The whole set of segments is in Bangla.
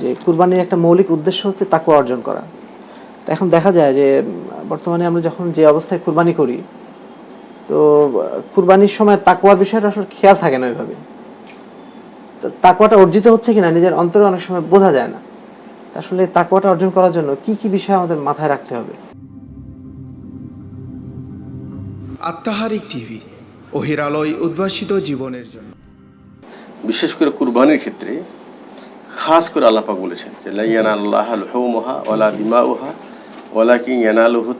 যে কুরবানির একটা মৌলিক উদ্দেশ্য হচ্ছে তাকুয়া অর্জন করা। তো এখন দেখা যায় যে বর্তমানে আমরা যখন যে অবস্থায় কুরবানি করি তো কুরবানির সময় তাকুয়ার বিষয়টা আসলে খেয়াল থাকে না ওইভাবে। তো তাকুয়াটা অর্জিত হচ্ছে কিনা নিজের অন্তরে অনেক সময় বোঝা যায় না। আসলে তাকুয়াটা অর্জন করার জন্য কি কি বিষয় আমাদের মাথায় রাখতে হবে? আত্মাহারিক টিভি অহিরালয় উদ্ভাসিত জীবনের জন্য। বিশেষ করে কুরবানির ক্ষেত্রে খাস করে আল্লাপাক বলেছেন যে লাইয়ানা আল্লাহ ওয়ালা দিমা উহা ওয়ালা কি ইয়ানালুহু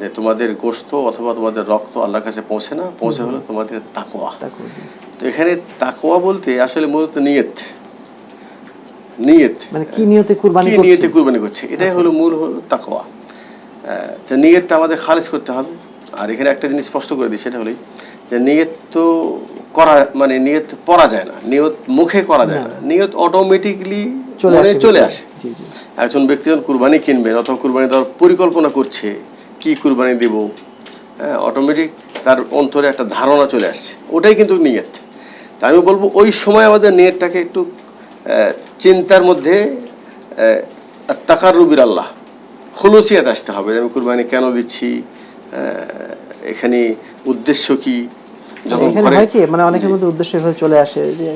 যে তোমাদের গোস্ত অথবা তোমাদের রক্ত আল্লাহর কাছে পৌঁছে না পৌঁছে হলো তোমাদের তাকোয়া। তো এখানে তাকোয়া বলতে আসলে মূলত নিয়ত। নিয়ত। মানে কি নিয়তে কুরবানি কি নিয়তে কুরবানি করছে? এটাই হলো মূল হলো তাকোয়া। তো নিয়তটা আমাদের খালেজ করতে হবে। আর এখানে একটা জিনিস স্পষ্ট করে দিই সেটা হলোই যে নিয়ত তো করা মানে নিয়ত পড়া যায় না নিয়ত মুখে করা যায় না নিয়ত অটোমেটিকলি চলে মনে চলে আসে। একজন ব্যক্তি যখন কুরবানি কিনবেন অথবা কুরবানি দেওয়ার পরিকল্পনা করছে কি কুরবানি দেব হ্যাঁ অটোমেটিক তার অন্তরে একটা ধারণা চলে আসছে ওটাই কিন্তু নিয়ত। তা আমি বলব ওই সময় আমাদের নিয়তটাকে একটু চিন্তার মধ্যে তাকার রুবির আল্লাহ খুলুসিয়াত আসতে হবে যে আমি কুরবানি কেন দিচ্ছি এখানে উদ্দেশ্য কি এখানে ঘরে হয় কি মানে অনেকের মধ্যে উদ্দেশ্য এভাবে চলে আসে যে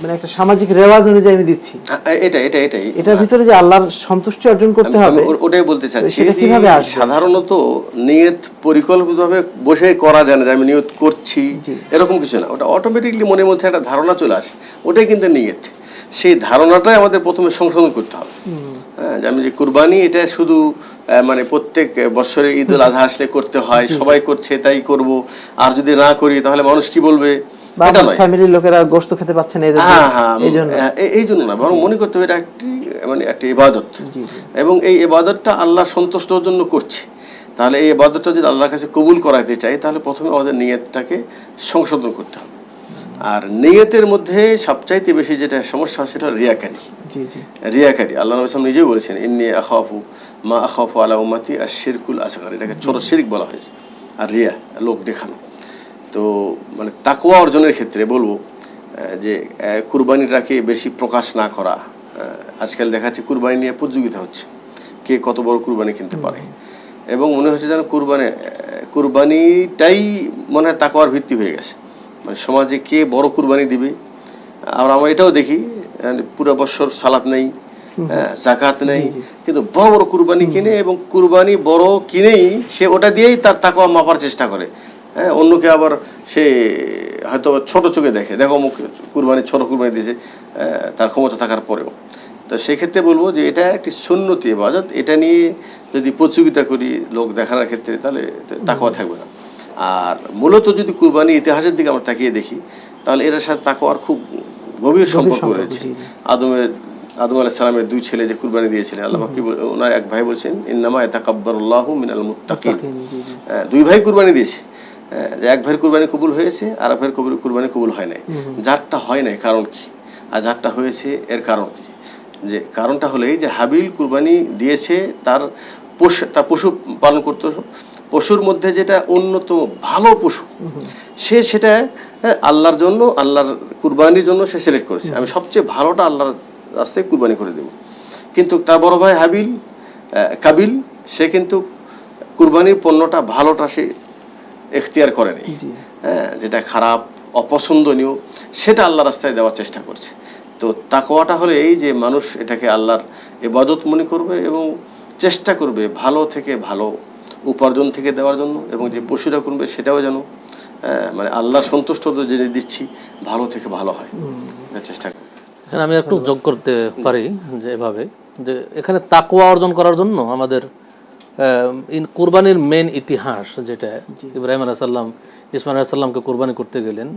মানে একটা সামাজিক রেওয়াজ অনুযায়ী আমি দিচ্ছি। আহ, এটা এটা এটাই এটার ভিতরে যে আল্লাহর সন্তুষ্টি অর্জন করতে হবে ওটাই বলতে চাচ্ছি কীভাবে সাধারণত নিয়ত পরিকল্পিতভাবে বসে করা যায় না যে আমি নিয়ত করছি এরকম কিছু না। ওটা অটোমেটিকলি মনের মধ্যে একটা ধারণা চলে আসে। ওটাই কিন্তু নিয়ত। সেই ধারণাটাই আমাদের প্রথমে সংশোধন করতে হবে। আমি যে কুরবানি এটা শুধু মানে প্রত্যেক বছরে ঈদ উল আজহা আসলে করতে হয় সবাই করছে তাই করব। আর যদি না করি তাহলে মানুষ কি বলবে? ফ্যামিলির লোকেরা গোস্ত খেতে পাচ্ছে না হ্যাঁ হ্যাঁ এই জন্য। হ্যাঁ, জন্য না বরং মনে করতে হবে এটা একটি মানে একটি ইবাদত। এবং এই ইবাদতটা আল্লাহ সন্তুষ্টর জন্য করছি। তাহলে এই ইবাদতটা যদি আল্লাহর কাছে কবুল করাইতে চাই তাহলে প্রথমে আমাদের নিয়তটাকে সংশোধন করতে হবে। আর নিয়তের মধ্যে সবচাইতে বেশি যেটা সমস্যা সেটা হলো রিয়াকারি। রিয়াকারি আল্লাহ নবী সাল্লাম নিজেও বলেছেন ইন্নি আখাফু মা আখাফু আলা উম্মতি আর শিরকুল আসগার। এটাকে ছোট শিরিক বলা হয়েছে। আর রিয়া লোক দেখানো। তো মানে তাকুয়া অর্জনের ক্ষেত্রে বলব যে কুরবানিটাকে বেশি প্রকাশ না করা আজকাল দেখা যাচ্ছে কুরবানি নিয়ে প্রতিযোগিতা হচ্ছে। কে কত বড় কুরবানি কিনতে পারে। এবং মনে হচ্ছে যেন কুরবানি কুরবানিটাই মনে হয় তাকুয়ার ভিত্তি হয়ে গেছে। মানে সমাজে কে বড় কুরবানি দিবে? আর আমরা এটাও দেখি আহ, পুরো বছর সালাত নেই হ্যাঁ, জাকাত নেই। কিন্তু বড় বড় কুরবানি কিনে এবং কুরবানি বড় কিনেই সে ওটা দিয়েই তার তাকওয়া মাপার চেষ্টা করে। হ্যাঁ অন্যকে আবার সে হয়তো ছোট চোখে দেখে দেখো অমুক কুরবানি ছোট কুরবানি দিয়েছে তার ক্ষমতা থাকার পরেও। তো সেক্ষেত্রে বলব যে এটা একটি সুন্নতি এবাদত এটা নিয়ে যদি প্রতিযোগিতা করি লোক দেখানোর ক্ষেত্রে তাহলে তাকওয়া থাকবে না। আর মূলত যদি কুরবানি ইতিহাসের দিকে আমরা তাকিয়ে দেখি তাহলে এর সাথে তাকওয়ার খুব গভীর সম্পর্ক রয়েছে। আদমের আদম আলাহ সালামের দুই ছেলে যে কুরবানি দিয়েছিলেন আল্লাহ কি ওনার এক ভাই বলছেন ইন্নামা এতাকাব্বারুল্লাহু মিনাল মুত্তাকিন। দুই ভাই কুরবানি দিয়েছে। এক ভাইয়ের কুরবানি কবুল হয়েছে আর এক ভাইয়ের কবুল কুরবানি কবুল হয় নাই। যারটা হয় নাই কারণ কি? আর যারটা হয়েছে এর কারণ কি? যে কারণটা হলেই যে হাবিল কুরবানি দিয়েছে তার পশু তার পশু পালন করতে। পশুর মধ্যে যেটা অন্যতম ভালো পশু সে সেটা আল্লাহর জন্য আল্লাহর কুরবানির জন্য সে সিলেক্ট করেছে। আমি সবচেয়ে ভালোটা আল্লাহর রাস্তায় কুরবানি করে দেব। কিন্তু তার বড় ভাই হাবিল কাবিল সে কিন্তু কুরবানির পণ্যটা ভালোটা সে এখতিয়ার করেনি হ্যাঁ যেটা খারাপ অপছন্দনীয় সেটা আল্লাহর রাস্তায় দেওয়ার চেষ্টা করছে। তো তাকওয়াটা হলো এই যে মানুষ এটাকে আল্লাহর ইবাদত মনে করবে এবং চেষ্টা করবে ভালো থেকে ভালো উপার্জন থেকে দেওয়ার জন্য এবং যে পশুরা করবে সেটাও যেন মানে আল্লাহ সন্তুষ্ট তো যে দিচ্ছি ভালো থেকে ভালো হয়। চেষ্টা এখানে আমি একটু যোগ করতে পারি যে এভাবে যে এখানে তাকুয়া অর্জন করার জন্য আমাদের কুরবানির মেন ইতিহাস যেটা ইব্রাহিম আলাহ আলাইসাল্লাম ইসমাইল আলাইসাল্লামকে কুরবানি করতে গেলেন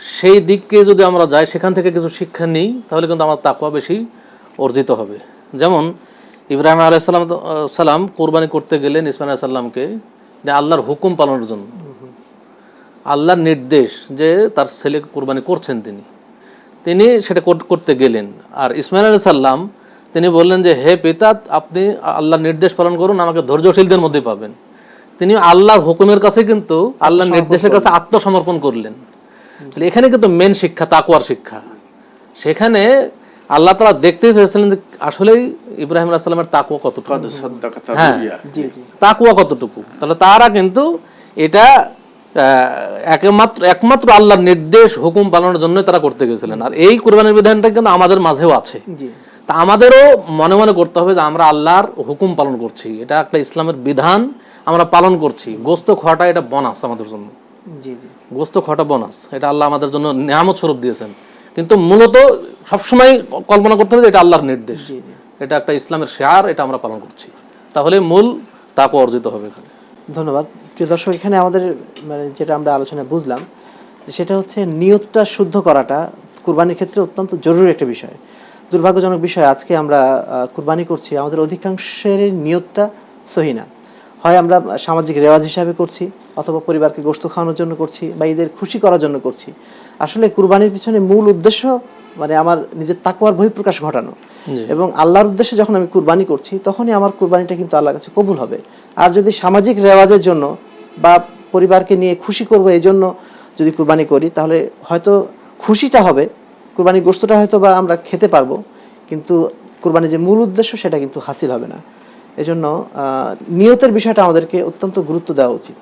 সেই দিককে যদি আমরা যাই সেখান থেকে কিছু শিক্ষা নিই তাহলে কিন্তু আমার তাকুয়া বেশি অর্জিত হবে। যেমন ইব্রাহিম আলাইসাল্লাম সালাম কোরবানি করতে গেলেন ইসমাইল আলাইসাল্লামকে যে আল্লাহর হুকুম পালনের জন্য। আল্লাহর নির্দেশ যে তার ছেলেকে কোরবানি করছেন তিনি। তিনি সেটা কর- করতে গেলেন। আর ইসমাইল আলী সাল্লাম তিনি বললেন যে হে পিতা আপনি আল্লাহর নির্দেশ পালন করুন আমাকে ধৈর্যশীলদের মধ্যে পাবেন। তিনি আল্লাহর হুকুমের কাছে কিন্তু আল্লাহর নির্দেশের কাছে আত্মসমর্পণ করলেন। এখানে কিন্তু মেন শিক্ষা তাকুয়ার শিক্ষা। সেখানে আল্লাহ তালা দেখতে চেয়েছিলেন যে আসলেই ইব্রাহিম আলাইসাল্লামের তাকুয়া কতটুকু। হ্যাঁ। রুইয়া। জি জি। তাকুয়া কতটুকু? তাহলে তারা কিন্তু এটা একমাত্র একমাত্র আল্লাহর নির্দেশ হুকুম পালনের জন্য তারা করতে গেছিলেন। আর এই কোরবানির বিধানটা কিন্তু আমাদের মাঝেও আছে। তা আমাদেরও মনে মনে করতে হবে যে আমরা আল্লাহর হুকুম পালন করছি। এটা একটা ইসলামের বিধান আমরা পালন করছি। গোস্ত খাওয়াটা এটা বনাস আমাদের জন্য। জি জি। গোস্ত খাওয়াটা বোনাস। এটা আল্লাহ আমাদের জন্য নিয়ামত স্বরূপ দিয়েছেন। কিন্তু মূলত সবসময় কল্পনা করতে হবে যে এটা আল্লাহর নির্দেশ। এটা একটা ইসলামের শেয়ার এটা আমরা পালন করছি। তাহলে মূল তাপ অর্জিত হবে এখানে। ধন্যবাদ। প্রিয় দর্শক এখানে আমাদের মানে যেটা আমরা আলোচনায় বুঝলাম সেটা হচ্ছে নিয়তটা শুদ্ধ করাটা কুরবানির ক্ষেত্রে অত্যন্ত জরুরি একটা বিষয়। দুর্ভাগ্যজনক বিষয় আজকে আমরা কুরবানি করছি আমাদের অধিকাংশের নিয়তটা সহি না। হয় আমরা সামাজিক রেওয়াজ হিসাবে করছি অথবা পরিবারকে গোস্ত খাওয়ানোর জন্য করছি বা ঈদের খুশি করার জন্য করছি। আসলে কুরবানির পিছনে মূল উদ্দেশ্য মানে আমার নিজের তাকুয়ার বহিঃপ্রকাশ ঘটানো। এবং আল্লাহর উদ্দেশ্যে যখন আমি কুরবানি করছি তখনই আমার কুরবানিটা কিন্তু আল্লাহর কাছে কবুল হবে। আর যদি সামাজিক রেওয়াজের জন্য বা পরিবারকে নিয়ে খুশি করব এই জন্য যদি কুরবানি করি তাহলে হয়তো খুশিটা হবে কুরবানির গোস্তটা হয়তো বা আমরা খেতে পারব কিন্তু কুরবানির যে মূল উদ্দেশ্য সেটা কিন্তু হাসিল হবে না। এজন্য নিয়তের বিষয়টা আমাদেরকে অত্যন্ত গুরুত্ব দেওয়া উচিত।